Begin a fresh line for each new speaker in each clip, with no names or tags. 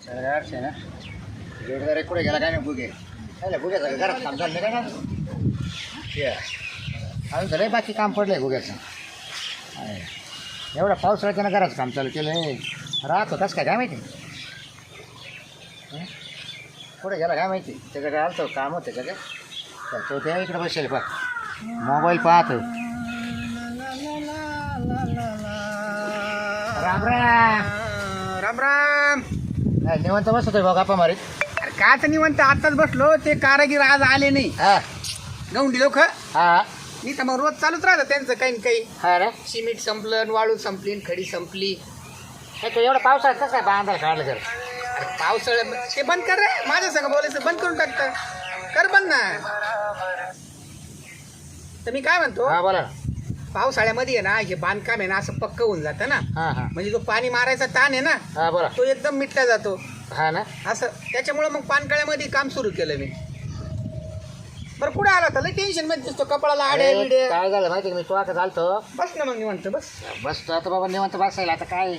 सगळ्या अडचण ना जोडदार कुठे गेला काय नाही बुगे. काय बुग्याचं घरात काम चाललं काय ना अजून तर लय बाकी काम पडलं आहे बुग्याचं आहे. एवढा पावसाळ्यात त्यानं घराचं काम चालू केलं राहतो कसं काय काय माहिती? हं? कुठे गेला काय माहिती? त्याच्याकडे आलतो काम होतं त्याच्याकडे तर तो त्या इकडे बसेल पा मोबाईल पाहतो. राम राम.
राम राम.
निवंत बसतोय बघा गप्पा मारीत.
अरे तर निवंत आताच बसलो ते कारागीर आज आले नाही.
हा.
गौंडी लोक?
हा.
मी तर मग रोज चालूच राहतं त्यांचं काही न काही.
हा रे
सिमेंट संपलं न वाळू संपली न खडी संपली.
हे तू एवढं पावसाळ्यात कसं काय बांधायला काढलं कर
अरे पावसाळ्यात ते बंद कर रे. माझ्या संग बोलायचं बंद करून टाकतं. कर बंद ना. तर मी काय म्हणतो?
हा बोला ना.
पावसाळ्यामध्ये आहे ना हे बांधकाम आहे ना असं पक्क होऊन जातं ना.
हा हा.
म्हणजे जो पाणी मारायचा ताण आहे ना
हा बोला
तो एकदम मिटला जातो.
हा ना?
असं त्याच्यामुळं मग पानकळ्यामध्ये काम सुरू केलं मी. बरं कुठे आला तर लय टेन्शनमध्ये दिसतो कपाळाला आडे
अरे,
बिडे.
काय झालं माहिती का? मी तो आता चालतो
बस ना मग निवंत बस.
बसतो आता बाबा निवंत बसायला आता काय?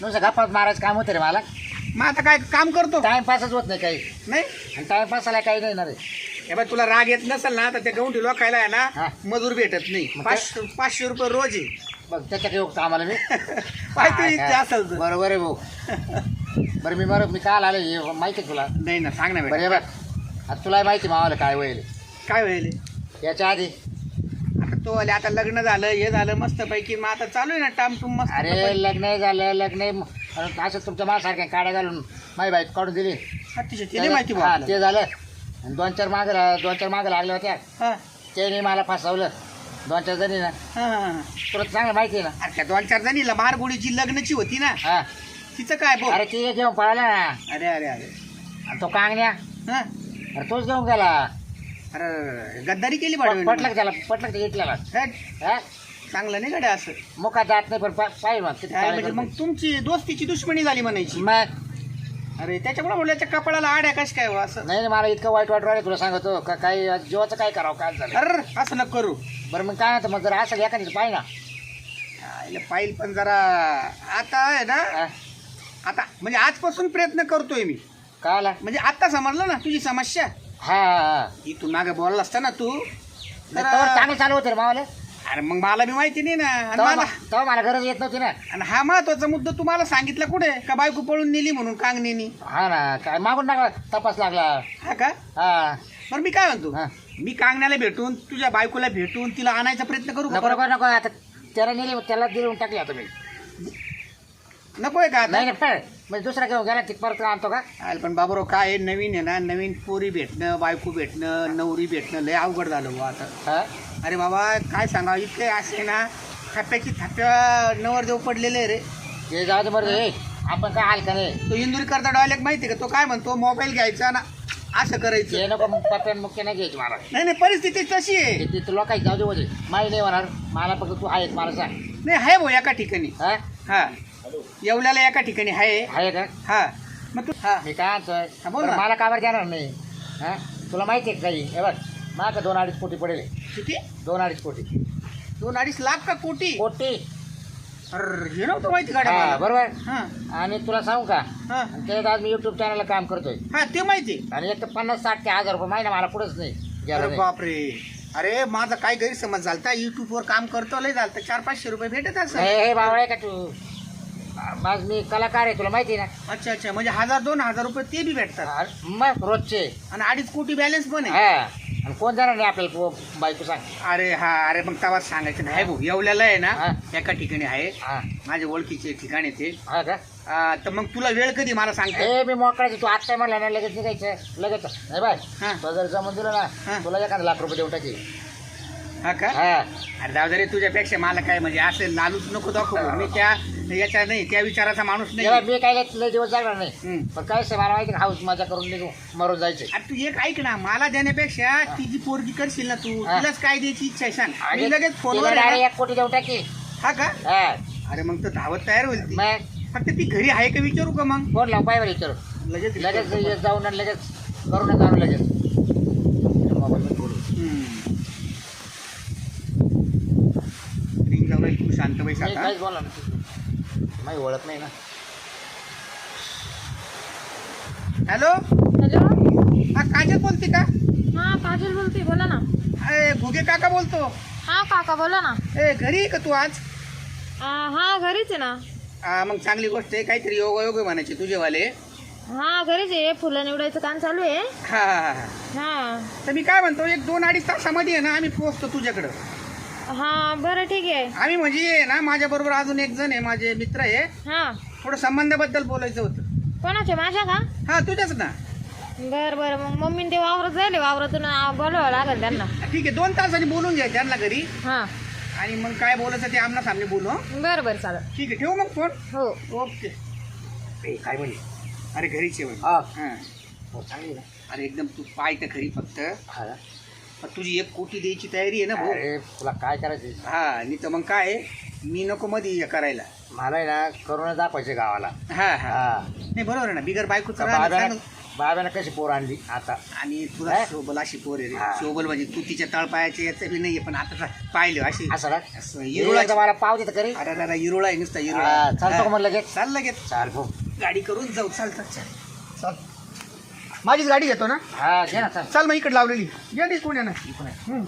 नुसतं गप्पात मारायचं काम होतं रे मला.
मग आता काय काम करतो.
टाइमपासच होत नाही काही.
नाही?
आणि टाइमपासाला काही नाही ना रे.
हे बघ तुला राग येत नसेल ना तर त्या गवंडी लोकायला आहे
हा.
ना मजूर भेटत नाही.
मग
पाचशे पाचशे रुपये रोज आहे.
बघ त्याच्यात येऊ आम्हाला मी.
पाहिजे इच्छा असेल तर
बरोबर आहे भाऊ. बरं मी बरं मी काल आलो हे माहिती आहे तुला?
नाही ना सांग ना
बरं
बेटा.
हे बघ. आता तुला माहिती मावाला काय होईल.
काय होईल?
याच्या आधी.
आता तो आले आता लग्न झालं हे झालं मस्त पैकी मग आता चालू आहे ना टाम टूम मस्त
अरे लग्न झालं लग्न असं तुमच्या माझ्यासारख्या काड्या घालून माझी बाईक काढून दिली.
अतिशय माहिती
ते झालं. आणि दोन चार माग दोन चार माग लागल्या होत्या.
हा.
त्याने मला फसवलं. दोन चार जणी ना
हा, हा.
तुला चांगलं माहिती आहे ना.
अरे त्या दोन चार जणीला मारगुडीची लग्नाची होती ना.
हा.
तिचं काय बोल?
अरे ती घेऊन पळाला. ना
अरे अरे अरे.
आणि तो कांगण्या.
हा.
अरे तोच घेऊन गेला.
अरे गद्दारी केली
पटलं
पाडवी
का त्याला? पटलं इटल्याला हा
चांगलं नाही गड्या असं.
मुखात जात नाही पण पा- पाहिजे मग. किती
काय म्हणजे. मग तुमची दोस्तीची दुश्मनी झाली म्हणायची.
मग?
अरे त्याच्यामुळे बोलायच्या कपाळाला आड्या कश काय हो असं?
नाही नाही, मला इतकं वाईट वाट राहिले तुला सांगतो. का काही जीवाचं काय करावं काय झालं?
अरे असं नको करू.
बरं मग काय म्हणतो मग जर असं एखादी पाहिजे ना.
आईला पाहिल पण जरा आता आहे ना?
हा?
आता म्हणजे आजपासून प्रयत्न करतोय मी.
काय आला
म्हणजे आता समजलं ना तुझी समस्या?
हा हा
ही. तू मागे बोलला असता ना तू तर
तेव्हा चांगलं चालू होतं रे मावाला.
अरे मग मला बी माहिती नाही ना. आणि
तेव्हा
मला
मा- तेव्हा मला गरज येत नव्हती ना.
आणि हा महत्त्वाचा मुद्दा तू मला सांगितला कुठे? का बायको पळून नेली म्हणून कांगणेनी?
हा ना काय मागून टाका तपास लागला.
हा का?
हा.
बरं मी काय म्हणतो?
हा.
मी कांगण्याला भेटून तुझ्या बायकोला भेटून तिला आणायचा प्रयत्न करू
नको
का
नको नको. आता त्याला नेली त्याला देऊन टाकली आता मी.
नकोय का आता?
नाही पण म्हणजे दुसरा घेऊन गेला ती परत आणतो का?
अरे पण बाबरो काय आहे, नवीन आहे ना? नवीन पोरी भेटणं बायको भेटणं नवरी भेटणं लय अवघड झालं बुवा आता.
हा?
अरे बाबा काय सांगा इतके असे ना थप्प्याची थप्प्या नवरदेव पडलेले रे.
हे जाऊ दे बरं हे आपण काय हाल का नाही
तो इंदुरीकरता डायलेक्ट माहिती का? तो काय म्हणतो? मोबाईल घ्यायचा ना असं करायचं.
हे नको मग मुख्य नाही घ्यायची मला.
नाही नाही परिस्थिती तशी आहे.
ते तिथं लोकांची जाऊ दे माही नाही होणार. मला फक्त तू आहेस मला सांग.
नाही आहे भाऊ एका ठिकाणी.
हा?
हा. येवल्याला एका ठिकाणी आहे.
आहे का?
हा. मग तू हा.
मी काय आणतोय
हा, बोल ना.
मला कावर देणार नाही. हा? तुला माहिती आहे का काही? हे बघ. माझं दोन अडीच कोटी पडेल.
किती?
दोन अडीच कोटी.
दोन अडीच लाख का कोटी?
कोटी.
अरे हे नव्हतं माहिती
हा
गाड्या
बरोबर.
हा.
आणि तुला सांगू का?
हा.
आणि त्याच्यात आज मी युट्यूब चॅनलला काम करतोय.
हा ते माहिती.
आणि एक तर पन्नास साठ ते हजार रुपये महिना मला पुढंच नाही. गेला
अरे
नाही.
बापरे. अरे माझा काय गैरसमज झालता? युट्यूब वर काम करतो लय झालता. चार पाचशे रुपये भेटत असं
हे बावळे का तू. माझ मी कलाकार आहे तुला माहिती आहे
अच्छा अच्छा. म्हणजे हजार दोन हजार रुपये ते बी भेटतात.
ना मग रोजचे.
आणि अडीच कोटी बॅलन्स पण आहे.
हा. आणि कोण जाणार नाही आपल्याला पो- बायको सांग.
अरे हा अरे मग तेव्हा सांगायचं नाही भाऊ येवल्याला आहे
हा.
ना एका ठिकाणी आहे.
हा.
माझ्या ओळखीचे ठिकाण आहे ते.
हा का?
आ, तर मग तुला वेळ कधी मला सांगते?
ए मी मोकळायचं तू आता म्हणला ना लगेच निघायचं. लगेच. नाही बाय.
हा.
तो जर जमून दिलं
हा.
ना तुला एखादा लाख रुपये देऊन टाकी
हा का?
हा.
अरे जाऊ दे रे तुझ्यापेक्षा मला काय म्हणजे असं नालूच नको दाखवू. मी त्या याच्या नाही त्या विचाराचा माणूस
तेव्हा
नाही
मी काय लय लय दिवस जाणार नाही.
हम्म.
पण काय से मला माहिती हाऊस मजा करून निघू मरून जायचे.
अरे तू एक ऐक ना मला देण्यापेक्षा ती जी पोरगी करशील ना तू
हा.
तिलाच काय द्यायची इच्छा आहे सांग. मी लगेच फोनवर आहे ना-
एक कोटी देऊन टाकी.
हा का?
हा.
अरे मग तर धावत तयार होईल ती.
मग?
फक्त ती घरी आहे का विचारू का मग?
फोन लाव पाय बरं विचारू.
लगेच
लगेच ये जाऊन आणि लगेच करून आणू लगेच मोबाईलमध्ये बोलू.
हम्म. रिंग जाऊ राहिली, तू शांत बैस
मी
आता
काहीच बोला ना माझी ओळख नाही ना.
हॅलो?
हॅलो?
हा काजल बोलते का?
हा काजल बोलते बोला ना.
अरे घुगे काका बोलतो.
हा काका बोला ना.
ए घरी आहे का तू आज?
आ, हा घरीच आहे ना.
हा, मग चांगली गोष्ट आहे काहीतरी योग योग म्हणायचे तुझेवाले
हा घरीच आहे फुलं निवडायचं काम चालू आहे.
हा हा हा.
हा.
तर मी काय म्हणतो एक दोन अडीच तासामध्ये आहे ना आम्ही पोहोचतो तुझ्याकडं.
हा बरं ठीक आहे.
आम्ही म्हणजे आहे ना माझ्या बरोबर अजून एक जण आहे माझे मित्र आहे.
हा.
थोडं संबंधाबद्दल बोलायचं होतं.
कोणाच्या माझ्या का?
हा तुझ्याच ना.
बरं बरं. मग मम्मीने ते वावरत जायले वावरातून आ, बोलवावं लागेल त्यांना.
ठीक आहे दोन तासांनी बोलून घ्या त्यांना घरी.
हा.
आणि मग काय बोलायचं ते आमना सामने बोलू हं?
बरं बरं चालेल.
ठीक आहे ठेवू मग फोन?
हो.
ओके. ए, काय म्हणे अरे घरीच आहे म्हणे.
हा.
हां.
हो, चांगली ना.
अरे एकदम तू पाय तर खरी फक्त.
हा ना?
तुझी एक कोटी द्यायची तयारी आहे ना भाऊ?
अरे तुला काय करायचं?
हा नाही तर मग काय आहे, मी नको मध्ये हे करायला.
मला आहे ना करोना दाखवायचे गावाला.
हा हा.
हा.
नाही बरोबर आहे ना. बिगर बायकोचं
बाब्यानं कशी पोर आणली आता?
आणि तुला
काय?
शोभल अशी पोर आहे रे.
हा.
शोभल म्हणजे तू तिच्या तळपायाचे याचं बी नाहीये पण आता पाहिलं अशी.
असं ना? मला पाव देत करी
अरे अरे इरुळा आहे नुसता इरुळा
हा, चालतो का. म्हणलं लगेच?
चाल लगेच.
चाल भाऊ
गाडी करून जाऊ. चाल चाल चाल. चाल. माझीच गाडी घेतो ना?
हा घे ना चाल.
चाल मग इकडे लावलेली. गाडी कोण ना?
इकडून ये.
हम्म.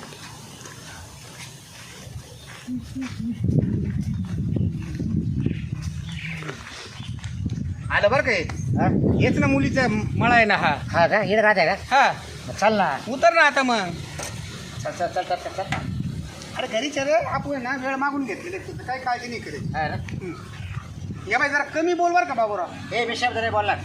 आलं बरं काय
हा?
हेच ना मुलीचा मळा आहे ना हा.
हा का? इकडे राहते का?
हा.
मग चल ना.
उतर ना आता मग.
चल चल चल चल चल चल.
अरे घरी रे आपण आहे ना वेळ मागून घेतलेले तुझं काय काळजी नाही करेल
हा ना?
या बाई जरा कमी बोल बरं का बाबूराव?
हे शब्द नाही बोलणार.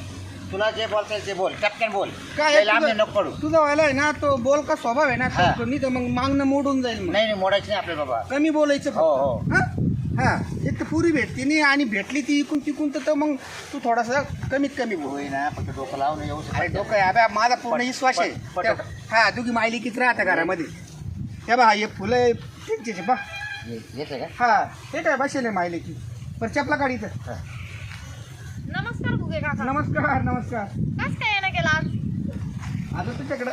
तुला जे बोलता येईल ते बोल टपक्यान बोल.
काय तुझं-
नाही नको पडू
तुझा व्हायला आहे ना तो बोल का स्वभाव आहे ना
हा.
तो नाही तर मग मागणं मोडून जाईल मग.
नाही नाही मोडायची नाही आपले बाबा.
कमी बोलायचं
हो, हो.
फक्त. हा? हा? एक तर पुरी भेटती नाही आणि भेटली ती इकून तिकून तर मग तू थोडासा कमीत कमी बोल.
होई ना फक्त डोकं लावून येऊ
अरे डोकं आहे. अबे, माझा पूर्ण
पट-
विश्वास आहे.
पट- पट-
त्या- हा दोघी मायली किती राहत्या घरामध्ये? हे बा हे फुलं आहे, त्यांचेच आहे, बा
येते का?
हा हे काय बसेल मायले की बरं चपला काढीचं
हा.
नमस्कार. काका
नमस्कार नमस्कार.
कस काय येणं केलं आज.
आता तुझ्याकडं.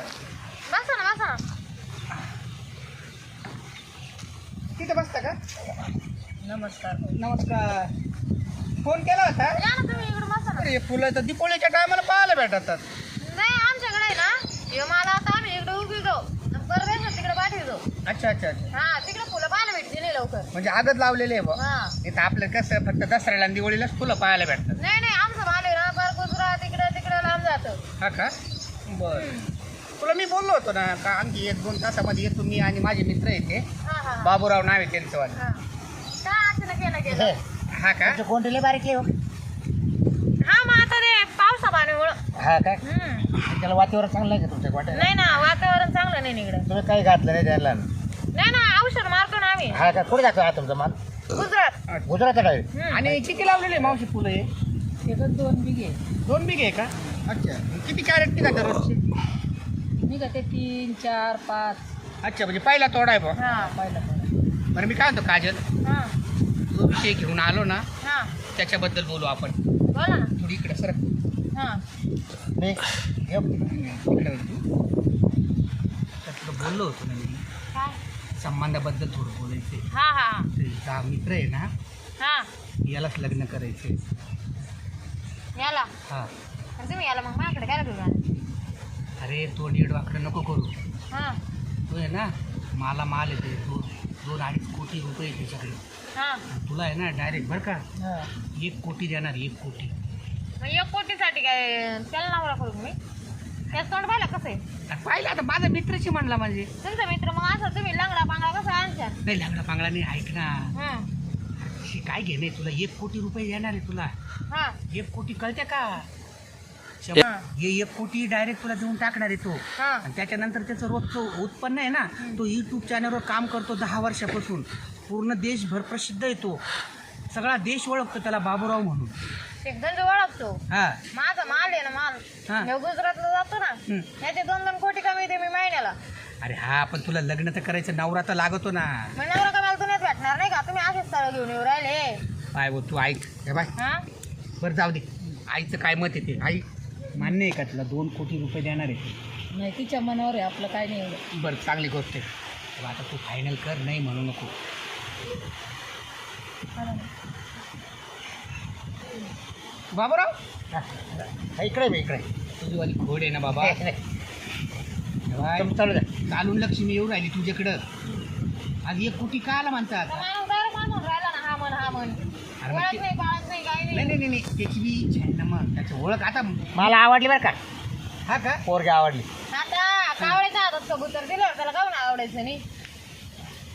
बसा ना बसा ना.
तिथं बसता का?
नमस्कार.
नमस्कार. फोन केला होता?
या ना तुम्ही इकडे बसा ना.
अरे फुलं तर दीपोळीच्या टायमाला पाहायला भेटतात.
नाही आमच्याकडे आहे ना. हे मला आता आम्ही इकडे उभी जाऊ परदेशात तिकडे पाठवतो.
अच्छा अच्छा अच्छा.
हा तिकडे फुलं पाहायला भेटते नाही लवकर.
म्हणजे आदत लावलेले आहे बुवा.
हा.
इथं आपलं कसं फक्त दसऱ्याला आणि दिवाळीलाच फुलं पाहायला भेटतात
नाही नाही आमचं माल आहे ना बरं गुजरात तिकडे तिकडे लांब जातं
हा का? बर. तुला मी बोललो होतो ना का आणखी एक दोन तासामध्ये येतो मी आणि माझे मित्र येते
हा हा हा.
बाबूराव नाव आहे त्यांचं वालं.
हा. केलं गेलं?
हा का?
लय बारीक आहे हो?
हा मग आता ते पावसा पाण्यामुळं.
हा काय
हम्म.
त्याला वातावरण चांगलं आहे का तुमच्या वाटेल
नाही ना वातावरण चांगलं नाही इकडे.
तुम्ही काही घातलं नाही त्याला?
नाही ना औषध मारतो ना आम्ही.
हा का? कुठे जातो हा तुमचा माल?
गुजरात.
गुजरात आहे.
हम्म.
आणि किती लावलेले मावशी फुलं हे?
दोन बिघे.
दोन बिघे आहे का? अच्छा. किती कॅरेट दररोजचे
निघा ते तीन चार पाच.
अच्छा म्हणजे पहिला तोडा आहे बुवा
हा
पहिला
बरं मी काय म्हणतो काजल?
हा.
जो विषय घेऊन आलो ना
हा.
त्याच्याबद्दल बोलू आपण.
बोला ना.
थोडी इकडे सर
हा.
मी हे
इकडे होती तर तुला बोललो होतो ना मी.
काय?
संबंधाबद्दल थोडं बोलायचे
हा हा.
हा मित्र आहे ना
हा.
यालाच लग्न करायचे
याला?
हा.
आणि तुम्ही याला मग माझ्याकडे काय घेऊन आले
अरे तो वाकडं नको करू.
हा.
तो आहे ना मला माल येते दोन दोन अडीच कोटी रुपये येते सगळे
हा.
आणि तुला आहे ना डायरेक्ट बरं का एक कोटी देणार एक कोटी.
मग एक कोटीसाठी काय त्याला नावला करू मी? त्याच तोंड पाहिलं कसं आहे?
आणि पाहिलं आता माझा मित्रशी म्हणला म्हणजे.
तुमचा मित्र मग असं तुम्ही लंगडा पांगडा कसा आणशा
नाही लागला पांगला नाही ऐक ना.
हा.
काय घे नाही तुला? एक कोटी रुपये येणार आहे तुला.
हा.
एक कोटी कळते का? हे एक कोटी डायरेक्ट तुला देऊन टाकणार आहे तो. आणि त्याच्यानंतर त्याचं रोजचं उत्पन्न आहे ना तो यूट्यूब चॅनलवर काम करतो दहा वर्षापासून. पूर्ण देशभर प्रसिद्ध आहे तो. सगळा देश ओळखतो त्याला बाबूराव म्हणून.
ओळखतो.
हा.
माझा माल आहे ना माल.
हा.
मी गुजरातला जातो ना दोन दोन कोटी कमी येते मी महिन्याला.
अरे हा पण तुला लग्न तर करायचं नवरा तर लागतो ना.
मग नवरा भेटणार नाही का? तुम्ही असेच स्थळ घेऊन येऊ राहिले.
काय तू ऐक. हे बाय.
हा?
बरं जाऊ दे. आईचं काय मत येते आई मान्य आहे का तुला? दोन कोटी रुपये देणार आहे.
नाही तिच्या मनावर आहे आपलं काय नाही एवढं.
बरं चांगली गोष्ट आहे. आता तू फायनल कर नाही म्हणू नको. बाबूराव?
हा, इकडे मी इकडे
तुझी वाली खोड आहे ना बाबा. बाय.
चालू द्या.
चालून लक्ष्मी येऊ राहिली तुझ्याकडं. आज एक कुटी का आला म्हणतात?
माणूस म्हणून राहिला ना हा म्हण हा म्हण.
अरे मग ते-
नाही नाही
नाही
नाही,
त्याची बी इच्छा आहे ना मग. त्याची ओळख आता
मला आवडली बरं का?
हा का?
पोरगी आवडली.
आता कावळ्याच्या हातात कबूतर दिलं त्याला काऊन आवडायचं नाही?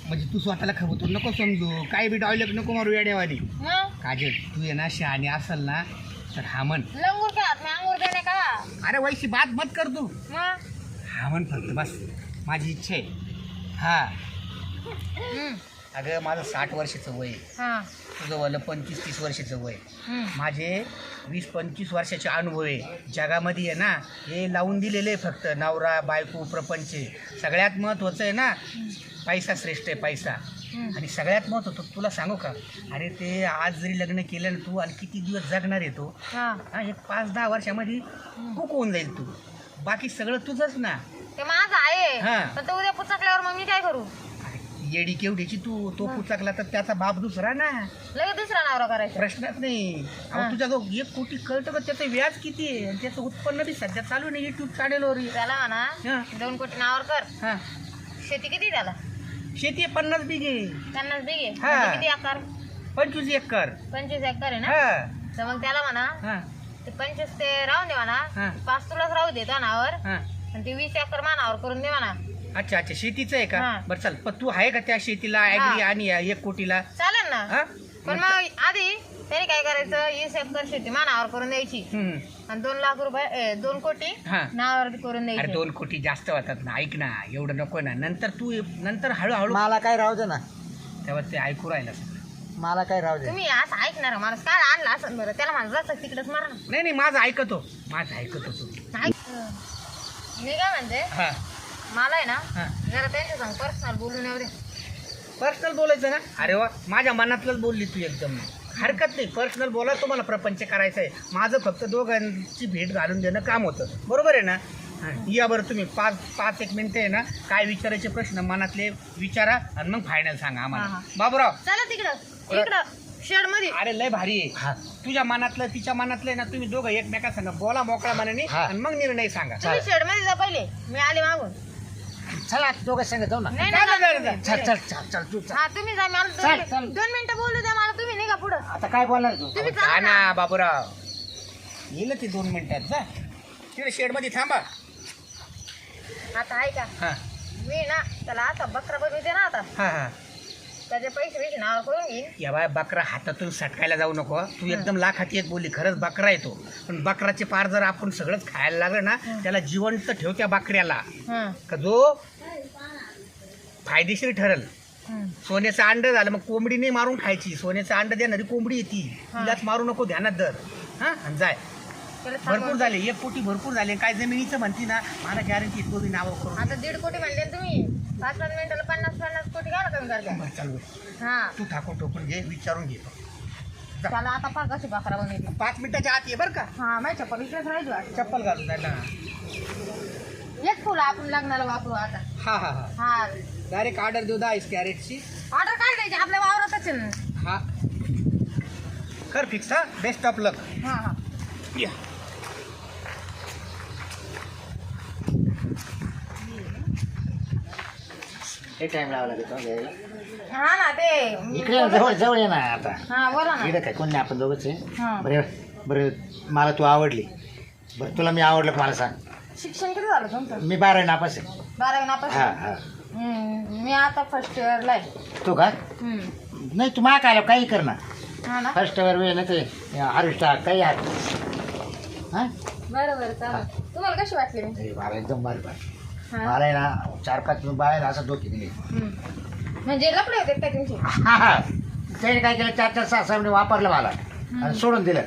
म्हणजे तू स्वतःला खबतून नको समजू. काही बी डॉयलेट नको मारू या देवानी
मग
काजल तू ये ना शहाणी असल ना तर हा म्हण.
लंगूर के? हात में अंगूर देणे का?
अरे वैशी बात मत कर तू.
मग
हा म्हण फक्त बस. माझी इच्छा आहे. हा.
हम्म.
अगं माझं साठ वर्षाचं वय आहे.
हा.
तुझं वालं पंचवीस तीस वर्षाचं वय
हम्म.
माझे वीस पंचवीस वर्षाचे अनुभव आहे. जगामध्ये आहे ना हे लावून दिलेले आहे फक्त. नवरा बायको प्रपंच. सगळ्यात महत्त्वाचं आहे ना पैसा श्रेष्ठ आहे पैसा.
हम्म.
आणि सगळ्यात महत्त्वाचं तुला सांगू का? अरे ते आज जरी लग्न केलं ना तू आणि किती दिवस जगणार आहे तो?
हा.
हा एक पाच दहा वर्षामध्ये कुक होऊन जाईल तू. बाकी सगळं तुझंच ना.
ते माझं आहे.
हा.
पण तो उद्या पुचकल्यावर मग मी काय करू?
येडी केवढीची तू तो पुचाकला तर त्याचा बाप दुसरा ना.
लगेच दुसरा नवरा करायचा.
प्रश्नच नाही. अहो तुझा जो एक कोटी कळतं का? त्याचं व्याज किती आहे? आणि त्याचं उत्पन्न बी सध्या चालू नाही युट्यूब चॅनेलवर
त्याला म्हणा
हा.
दोन कोटी नावावर कर.
हा.
शेती किती त्याला?
शेती आहे पन्नास बिघे.
पन्नास बिघे?
हा.
म्हणजे किती एकर?
पंचवीस एकर.
पंचवीस एकर आहे ना?
हा.
तर मग त्याला म्हणा
हा.
ते पंचवीस ते राहून दे म्हणा.
हा.
पाच तुलाच राहू दे त्या नावावर.
हा.
आणि ते वीस एकर मानावर करून दे म्हणा.
अच्छा अच्छा. शेतीचं आहे का?
हा.
बरं चल पण तू आहे का त्या शेतीला ऍग्री आणि या एक कोटीला?
चालेल ना.
हा?
पण मग आधी त्याने काय करायचं? वीस एकर शेती. मानावर करून द्यायची.
हम्म.
आणि दोन लाख रुपये ए, दोन कोटी
हा.
नावावर करून
अरे
द्यायची
दोन कोटी जास्त होतात ना. ऐक ना एवढं नको ना. नंतर तू नंतर हळूहळू
मला काय राहू दे ना.
तेव्हा ते ऐकू राहिलं सगळं.
मला काय राहू दे.
तुम्ही असं ऐकणार माणूस काय आणला असं बरं? त्याला माझं जास्त तिकडेच मारा ना.
नाही नाही माझं ऐकतो. माझं ऐकतो तू.
ऐक. मी काय म्हणते?
हा.
मला आहे ना
हा.
जरा त्यांच्या सांग पर्सनल बोलून येऊ दे.
पर्सनल बोलायचं ना? अरे वा माझ्या मनातलंच बोलली तू एकदम. हरकत नाही पर्सनल बोला तुम्हाला प्रपंच करायचं आहे माझं फक्त दोघांची भेट घालून देणं काम होतं. बरोबर आहे ना? हा, या बरं तुम्ही पाच पाच एक मिनिटं आहे ना काय विचारायचे प्रश्न मनातले विचारा आणि मग फायनल सांगा
हा,
आम्हाला.
हा.
बाबूराव.
चला तिकडं इकडं शेडमध्ये.
अरे लय भारी आहे.
हा.
तुझ्या मनातलं तिच्या मनातलं आहे ना तुम्ही दोघं एकमेका सांगा बोला मोकळा मनाने
हा.
आणि मग निर्णय सांगा.
तुम्ही शेडमध्ये जा पहिले मी आले मागून.
चला दोघं संग जाऊ ना.
नाही
चला,
नाही,
चला,
नाही.
चल चल चल चल तू चल.
हा तुम्ही जा मला
चल,
दोन
चल.
दोन मिनिटं बोलू द्या मला तुम्ही निघा पुढं.
आता काय बोलणार तू?
तुम्ही
जा
चला
ना
ना
बाबूराव. येईल ते दोन मिनिटात जा. तिकडे शेडमध्ये थांबा.
आता ऐका
हा.
मी ना त्याला आता बकरा बनवते ना आता.
हा हा.
त्याचे पैसे पैसे नाव करून घेईन.
या बाय बकरा हातातून सटकायला जाऊ नको. तू एकदम लाखाची एक बोली खरंच बकरा येतो पण बकराचे पार जर आपण सगळंच खायला लागलं ना त्याला जिवंत ठेव त्या बकऱ्याला.
हं,
का जो फायदेशीर ठरल. सोन्याचं अंड झालं मग कोंबडी नाही मारून खायची. सोन्याचं अंड देणारी कोंबडी येते. तिलाच मारू नको ध्यानात धर. हा? आणि जाय. भरपूर झाले एक कोटी भरपूर झाले. काय जमिनीचं म्हणती ना मला गॅरंटी दोघी नावं करून
आता दीड कोटी म्हणले ना तुम्ही. पाच पाच मिनिटाला पन्नास पन्नास कोटी घाला कमी करता
बरं, चालू आहे.
हा.
तू ठाकून ठोकून घे विचारून घे.
त्याला आता पा कशी बकरा बनवते
पाच मिनिटाच्या आत ये बरं का.
हा माझ्या चप्पल राहिली वाटतं.
चप्पल घालून जायला
एक फुलं आपण लग्नाला वापरू आता.
हा हा हा.
हा.
डायरेक्ट ऑर्डर देऊ दहा कॅरेटची
ऑर्डर काय द्यायची आपल्या वावरातच आहे ना.
हा. कर फिक्स हा. बेस्ट ऑफ लक
हा हा.
या
हे टाइम लावा लागेल तो घ्यायला.
हा ना ते.
इकडे ये ना, जवळ जवळ ये ना आता.
हा बोला ना.
इकडे काय कोण नाही आपण दोघंच आहे.
हा.
बरं बरं मला तू आवडली. बरं तुला मी आवडलं का मला सांग.
शिक्षण किती झालं तुमचं?
मी बारावी नापास आहे.
बारावी नापास?
हा हा.
हम्म, मी आता फर्स्ट इयरला आहे.
तू का?
हम्म.
नाही तू मा काय काही कर ना.
हा ना?
फर्स्ट वर वेळ ना ते हारिष्टा काही हात हां?
बरं बरं चालेल तुम्हाला कशी वाटली मी?
अरे मला एकदम भारी भारी
हा.
मला आहे ना चार पाच बाहेर असं डोके दिले.
हम्म. म्हणजे लपडे होते काय तुमचे?
हा हा. त्याने काय केलं चार चार सहा सहा मिनिट वापरलं मला. आणि सोडून दिलं.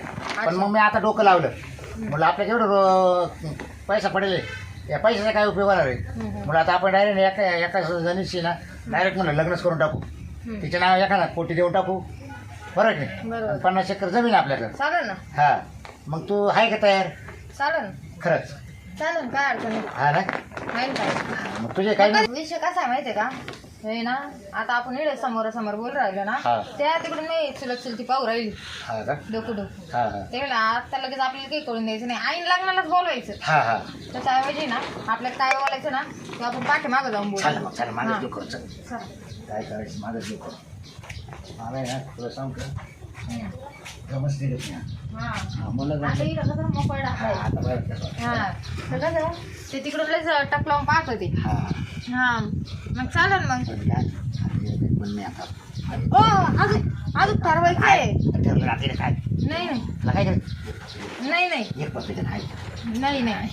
पण मग मी आता डोकं लावलं. म्हणलं आपल्या केवढं रो- पैसा पडेल. या पैशाचा काय उपयोग होणार आहे? म्हणलं आता आपण डायरेक्ट एका एका जणीशी ना डायरेक्ट म्हणलं लग्नच करून टाकू. तिच्या नाव एखादा कोटी देऊन टाकू. बरं की नाही?
बरोबर.
आणि पन्नास एकर जमीन आहे आपल्याकडं.
चालेल ना.
हा. मग तू आहे का तयार?
चालेल. ना
खरंच.
चालेल काय अडचण नाही.
हा ना?
आहे ना. काय
मग तुझे काय
विषय कसा आहे माहितीये का? हे ना आता आपण इकडे समोरासमोर बोल राहिलो ना
हा.
त्या तिकडून नाही चुलत चुलती पाहू राहिली.
हा का?
डोकं डोकं.
हा हा.
त्यावेळेला आता लगेच आपल्याला काही कळून द्यायचं नाही. आईन लग्नालाच बोलवायचं.
हा हा.
त्याच्याऐवजी ना आपल्याला काय बोलायचं ना ते आपण पाठी मागं जाऊन
चाल
बोलायचं
मग चाल
हा. चला.
काय करायचं खर्च मला आहे ना तुला सांग का
कसं ते तिकडून लयच टक लावून पाहत होते.
हा.
हा. मग चालेल मग. ओ अजून अजून
रात्री काय?
नाही नाही. नाही नाही
नाही.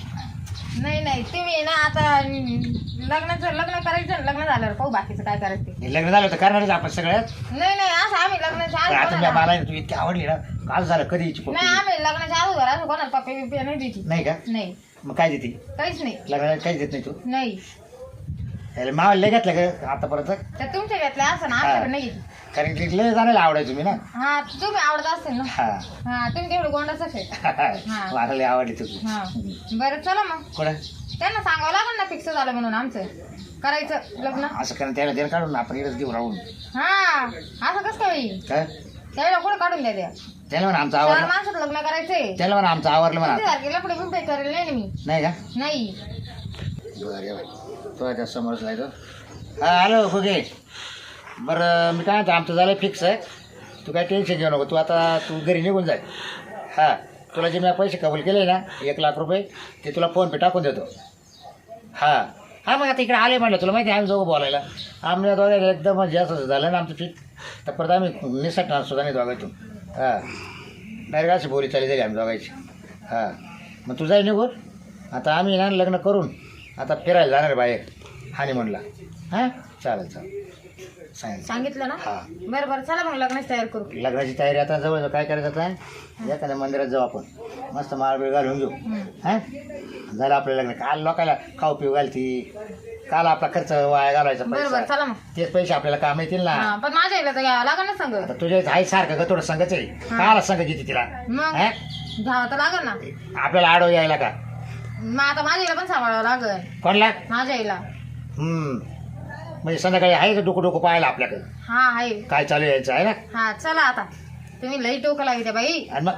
नाही नाही तुम्ही ना आता लग्नाचं लग्न करायचं लग्न झाल्यावर पाहू बाकीचं काय करायचं ते.
लग्न झालं तर करणारच आपण सगळ्यात.
नाही नाही असं आम्ही लग्नाच्या
पण
आधी
आता मी
कोणाला-
मला तू इतकी आवडली ना काल झालं कधी हिची
नाही आम्ही लग्नाच्या अगोदर असं कोणाला पप्पे बिप्पे नाही द्यायची.
नाही का?
नाही.
मग काय देते?
काहीच नाही.
लग्नाला काहीच देत नाही तू?
नाही.
याला मावा लय घेतलं का आतापर्यंत?
तर तुमच्या घेतल्या असं ना आमच्याकडे नाही
कारण की लय जाण्याला आवडायचं मी ना.
हा तुम्ही आवडत असेल ना.
हा.
हा तुम्ही तेवढं गोंडाच असेल हा.
मला लय आवडली तुझी.
हा. बरं चला मग.
कोणा
त्यांना सांगावं लागेल ना फिक्स झालं म्हणून आमचं. करायचं लग्न.
असं कारण त्याला देणं काढून आपण इकडेच घेऊ राहून.
हा असं कसं काय होईल?
काय?
त्यावेळेला कुठं काढून द्या द्या
त्याला म्हणा आमचं
चार
आवडलं
माणसात लग्न करायचंय.
त्याला म्हणा आमचं आवडलं म्हणा.
तारखेला पुढे पण पे करेल नाही ना मी?
नाही का?
नाही.
बरं ये बाई. तो त्या समोरच जायचं हां हॅलो फुगे. बरं मी काय म्हणतो आमचं झालं फिक्स आहे. तू काय टेन्शन घेऊ नको तू आता तू घरी निघून जाय. हां तुला जे मी पैसे कबूल केले ना एक लाख रुपये ते तुला फोनपे टाकून देतो. हां. हां मग आता इकडे आले म्हणलं तुला माहिती आहे आम्ही जाऊ बोलायला. आम्ही दोघांना एकदम जास्त झालं ना आमचं फिक्स तर परत आम्ही निसटणार सुद्धा नाही दोघांतून. हां. डायरेक्ट अशी बोली चालली जाईल आम्ही दोघायची हां. मग तू जाय निघून. आता आम्ही ना लग्न करून आता फिरायला जाणार बाहेर हानी म्हणला हां? चालेल चालेल. सांगितलं.
सांगितलं ना?
हा.
बरं बरं. चला मग लग्नाची तयारी करू.
लग्नाची तयारी आता जवळ काय करायचं आता? एखाद्या मंदिरात जाऊ आपण. मस्त माळबीळ घालून घेऊ. हां? झालं आपलं लग्न. काल लोकांना खाऊ पिऊ घालती. काल आपला खर्च वाया घालायचा
बरं बरं.
पैसा.
चला मग.
तेच पैसे आपल्याला काम येतील ना.
हा पण माझ्या इला तर घ्यावं लागेल ना सांग.
आता तुझ्या आई सारखं का थोडं संघच आहे. काला संघ घेते तिला.
मग?
हां?
घ्यावं तर लागेल ना.
आपल्याला आडव यायला का?
मग आता माझ्या पण सांभाळावं लागेल.
कोणला?
माझ्या
हम्म. म्हणजे संध्याकाळी आहे का डोकं डोकं पाहायला आपल्याकडे?
हा आहे.
काय चालू यायचं आहे ना?
हा चला आता. तुम्ही लई टोकं लागते बाई.
आणि मग?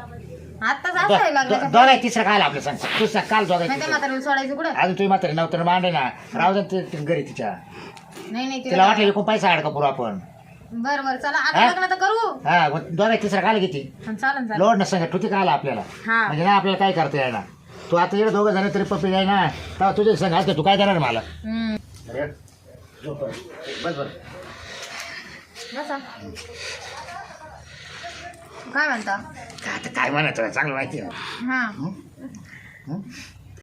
तिसरं आपलं सांग? तू सांग काल
नाही त्या सोडायचं कुठं?
अजून तुम्ही मात्र नव्हतं मांडे ना. राहू दे ते- ते घरी तिच्या.
नाही नाही
तिला वाटलं पैसा अडका पुरा आपण.
बरं बरं चला. आता
हा?
लग्न तर करू.
हा मग दोघा तिसरा काय घेते
हा, चालेल चालेल
लोड ठुती आपल्याला?
हा.
म्हणजे ना आपल्याला काय करता येणार? तू आता इकडे दोघं जण तरी पप्पी जाय ना तेव्हा तुझे संग असते तू काय देणार मला
हम्म.
अरे झोप बरं. बस बरं
बसा काय म्हणता
काय आता काय म्हणायचं चांगलं माहिती आहे
हा
हं? हं?